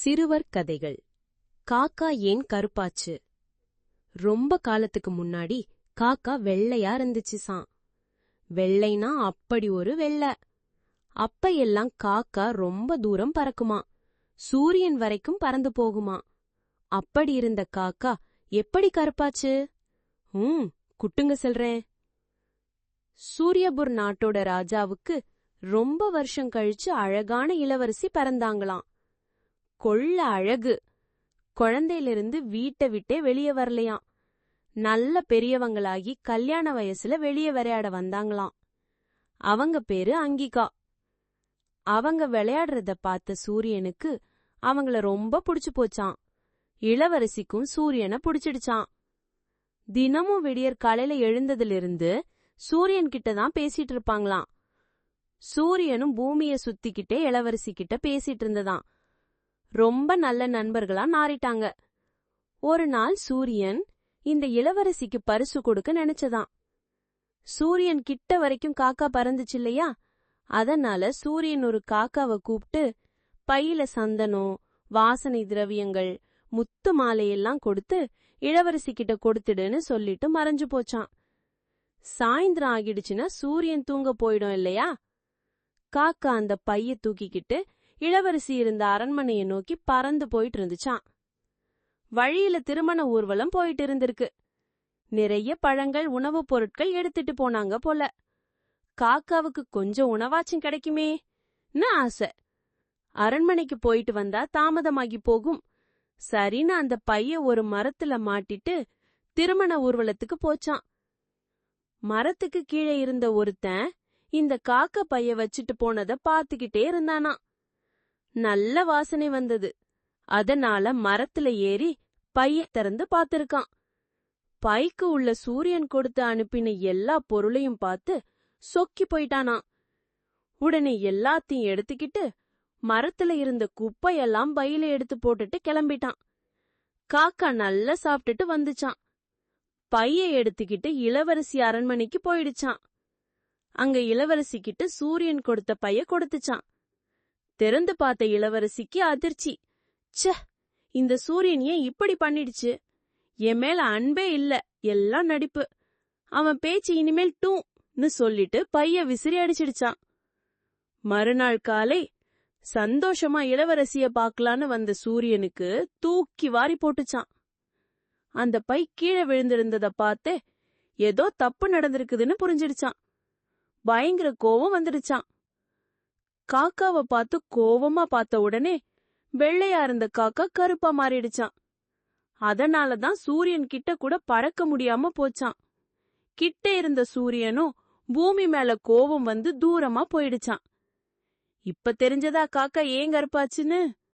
சிறுவர் கதைகள். காக்கா ஏன் கருப்பாச்சு? ரொம்ப காலத்துக்கு முன்னாடி காக்கா வெள்ளையா இருந்துச்சுசான் வெள்ளைனா அப்படி ஒரு வெள்ளை. அப்ப எல்லாம் காக்கா ரொம்ப தூரம் பறக்குமா. சூரியன் வரைக்கும் பறந்து போகுமா. அப்படி இருந்த காக்கா எப்படி கருப்பாச்சு? ம் குட்டுங்க சொல்றேன். சூரியபுர் நாட்டோட ராஜாவுக்கு ரொம்ப வருஷம் கழிச்சு அழகான இளவரசி பறந்தாங்களாம். கொள்ள அழகு. குழந்தையிலிருந்து வீட்டை விட்டே வெளியே வரலையாம். நல்ல பெரியவங்களாகி கல்யாண வயசுல வெளியே விளையாட வந்தாங்களாம். அவங்க பேரு அங்கிகா. அவங்க விளையாடுறத பார்த்த சூரியனுக்கு அவங்கள ரொம்ப புடிச்சு போச்சான் இளவரசிக்கும் சூரியனை புடிச்சிடுச்சான் தினமும் விடியற் காலையில எழுந்ததிலிருந்து சூரியன் கிட்ட தான் பேசிட்டு இருப்பாங்களாம். சூரியனும் பூமிய சுத்திக்கிட்டே இளவரசி கிட்ட பேசிட்டு இருந்ததாம். ரொம்ப நல்ல நண்பர்களா நாறிட்டாங்க ஒரு நாள் சூரியன் இந்த இளவரசிக்கு பரிசு கொடுக்க நினைச்சதாம் சூரியன் கிட்ட வரைக்கும் காக்கா பறந்துச்சு இல்லையா? அதனால சூரியன் ஒரு காக்காவை கூப்பிட்டு பையில சந்தனம் வாசனை திரவியங்கள் முத்து மாலையெல்லாம் கொடுத்து இளவரசி கிட்ட கொடுத்துடுன்னு சொல்லிட்டு மறைஞ்சு போச்சான். சாயந்தரம் ஆகிடுச்சுன்னா சூரியன் தூங்க போயிடும் இல்லையா? காக்கா அந்த பைய தூக்கிக்கிட்டு இளவரசி இருந்த அரண்மனையை நோக்கி பறந்து போயிட்டு இருந்துச்சான் வழியில திருமண ஊர்வலம் போயிட்டு இருந்திருக்கு நிறைய பழங்கள் உணவுப் பொருட்கள் எடுத்துட்டு போனாங்க போல. காக்காவுக்கு கொஞ்சம் உணவாச்சும் கிடைக்குமே ஆசை. அரண்மனைக்கு போயிட்டு வந்தா தாமதமாகி போகும். சரின்னு அந்த பைய ஒரு மரத்துல மாட்டிட்டு திருமண ஊர்வலத்துக்கு போச்சான் மரத்துக்கு கீழே இருந்த ஒருத்தன் இந்த காக்க பைய வச்சுட்டு போனத பாத்துக்கிட்டே இருந்தானாம். நல்ல வாசனை வந்தது. அதனால மரத்துல ஏறி பைய திறந்து பார்த்திருக்கான். பைக்கு உள்ள சூரியன் கொடுத்து அனுப்பின எல்லா பொருளையும் பார்த்து சொக்கி போயிட்டானா உடனே எல்லாத்தையும் எடுத்துக்கிட்டு மரத்துல இருந்த குப்பையெல்லாம் பையில எடுத்து போட்டுட்டு கிளம்பிட்டான். காக்கா நல்லா சாப்பிட்டுட்டு வந்துச்சான் பைய எடுத்துக்கிட்டு இளவரசி அரண்மனைக்கு போயிடுச்சான் அங்க இளவரசி கிட்ட சூரியன் கொடுத்த பைய கொடுத்துச்சான் திறந்து பார்த்த இளவரசிக்கு அதிர்ச்சி. ச்ச இந்த சூரியன் ஏன் இப்படி பண்ணிடுச்சு? என் மேல அன்பே இல்ல எல்லாம் நடிப்பு. அவன் பேச்சு இனிமேல் டூன்னு சொல்லிட்டு பைய விசிறி அடிச்சிடுச்சான். மறுநாள் காலை சந்தோஷமா இளவரசிய பாக்கலான்னு வந்த சூரியனுக்கு தூக்கி வாரி போட்டுச்சான். அந்த பை கீழே விழுந்திருந்தத பார்த்து ஏதோ தப்பு நடந்திருக்குதுன்னு புரிஞ்சிடுச்சான். பயங்கர கோவம் வந்துடுச்சான். காக்காவை பார்த்து கோவமா பார்த்த உடனே வெள்ளையா இருந்த காக்கா கருப்பா மாறிடுச்சான். அதனாலதான் சூரியன் கிட்ட கூட பறக்க முடியாம போச்சான். கிட்ட இருந்த சூரியனும் பூமி மேல கோவம் வந்து தூரமா போயிடுச்சான். இப்ப தெரிஞ்சதா காக்கா ஏன் கருப்பாச்சுன்னு?